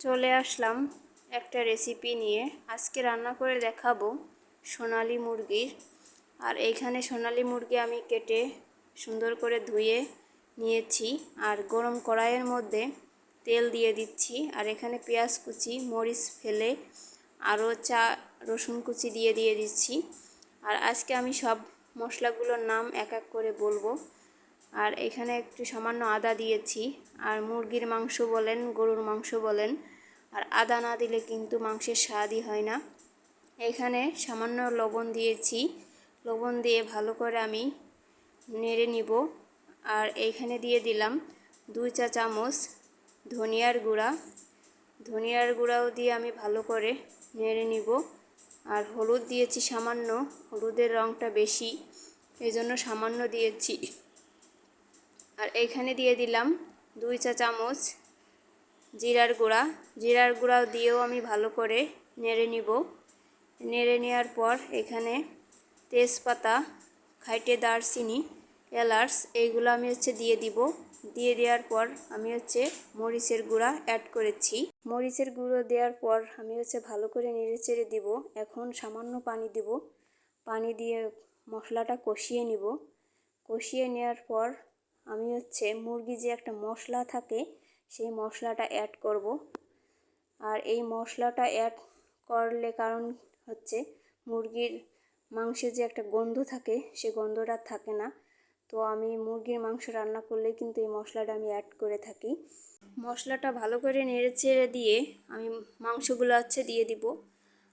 চলে আসলাম একটা রেসিপি নিয়ে। আজকে রান্না করে দেখাবো সোনালি মুরগির। আর এইখানে সোনালি মুরগি আমি কেটে সুন্দর করে ধুয়ে নিয়েছি। আর গরম কড়াইয়ের মধ্যে তেল দিয়ে দিচ্ছি। আর এখানে পেঁয়াজ কুচি, মরিচ ফেলে আরও চা, রসুন কুচি দিয়ে দিয়ে দিচ্ছি। আর আজকে আমি সব মশলাগুলোর নাম এক এক করে বলব। আর এখানে একটু সামান্য আদা দিয়েছি। আর মুরগির মাংস বলেন, গরুর মাংস বলেন, আর আদা না দিলে কিন্তু মাংসের স্বাদই হয় না। এখানে সামান্য লবণ দিয়েছি। লবণ দিয়ে ভালো করে আমি নেড়ে নিব। আর এইখানে দিয়ে দিলাম দুই চা চামচ ধনিয়ার গুঁড়া। ধনিয়ার গুঁড়াও দিয়ে আমি ভালো করে নেড়ে নিব। আর হলুদ দিয়েছি সামান্য, হলুদের রঙটা বেশি এই জন্য সামান্য দিয়েছি। আর এইখানে দিয়ে দিলাম দুই চা চামচ জিরার গুঁড়া। জিরার গুঁড়াও দিয়েও আমি ভালো করে নেড়ে নিব। নেড়ে নেওয়ার পর এখানে তেজপাতা, খাইটে দারচিনি, এলাচ এইগুলো আমি হচ্ছে দিয়ে দিব। দিয়ে দেওয়ার পর আমি হচ্ছে মরিচের গুঁড়া অ্যাড করেছি। মরিচের গুঁড়ো দেওয়ার পর আমি হচ্ছে ভালো করে নেড়ে চেড়ে দিব। এখন সামান্য পানি দিব। পানি দিয়ে মশলাটা কষিয়ে নিব। কষিয়ে নেওয়ার পর আমি হচ্ছে মুরগি যে একটা মশলা থাকে, সেই মশলাটা অ্যাড করব। আর এই মশলাটা অ্যাড করলে কারণ হচ্ছে মুরগির মাংসে যে একটা গন্ধ থাকে, সে গন্ধটা থাকে না। তো আমি মুরগির মাংস রান্না করলে কিন্তু এই মশলাটা আমি অ্যাড করে থাকি। মশলাটা ভালো করে নেড়ে চেড়ে দিয়ে আমি মাংসগুলো হচ্ছে দিয়ে দিব।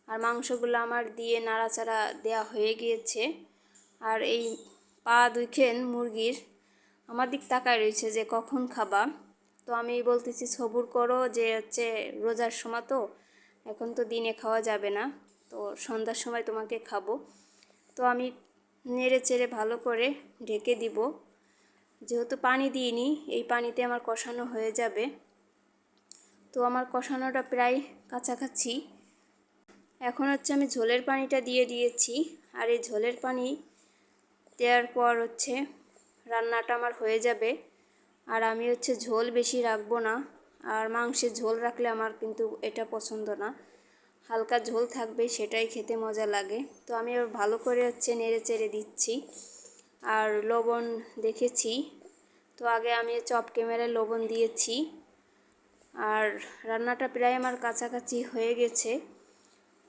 আর মাংসগুলো আমার দিয়ে নাড়াচাড়া দেওয়া হয়ে গিয়েছে। আর এই পা দুইখেন মুরগির আমার দিক তাকায় রয়েছে যে কখন খাবা? তো আমি বলতেছি, সবুর করো, যে হচ্ছে রোজার সময় তো, এখন তো দিনে খাওয়া যাবে না, তো সন্ধ্যার সময় তোমাকে খাব। তো আমি নেড়ে চেড়ে ভালো করে ঢেকে দিব। যেহেতু পানি দিইনি, এই পানিতে আমার কষানো হয়ে যাবে। তো আমার কষানোটা প্রায় কাছাকাছি। এখন হচ্ছে আমি ঝোলের পানিটা দিয়ে দিয়েছি। আর এই ঝোলের পানি দেওয়ার পর হচ্ছে রান্নাটা আমার হয়ে যাবে। আর আমি হচ্ছে ঝোল বেশি রাখব না। আর মাংসের ঝোল রাখলে আমার কিন্তু এটা পছন্দ না। হালকা ঝোল থাকবে, সেটাই খেতে মজা লাগে। তো আমি ভালো করে হচ্ছে নেড়ে চেড়ে দিচ্ছি। আর লবণ দেখেছি। তো আগে আমি চপ ক্যামেরায় লবণ দিয়েছি। আর রান্নাটা প্রায় আমার কাছাকাছি হয়ে গেছে।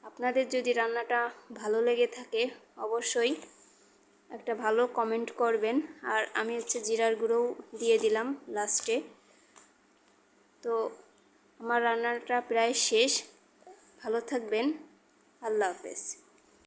আপনাদের যদি রান্নাটা ভালো লেগে থাকে, অবশ্যই একটা ভালো কমেন্ট করবেন। আর আমি হচ্ছে জিরার গুঁড়োও দিয়ে দিলাম লাস্টে তো আমার রান্নাটা প্রায় শেষ। ভালো থাকবেন। আল্লাহ হাফেজ।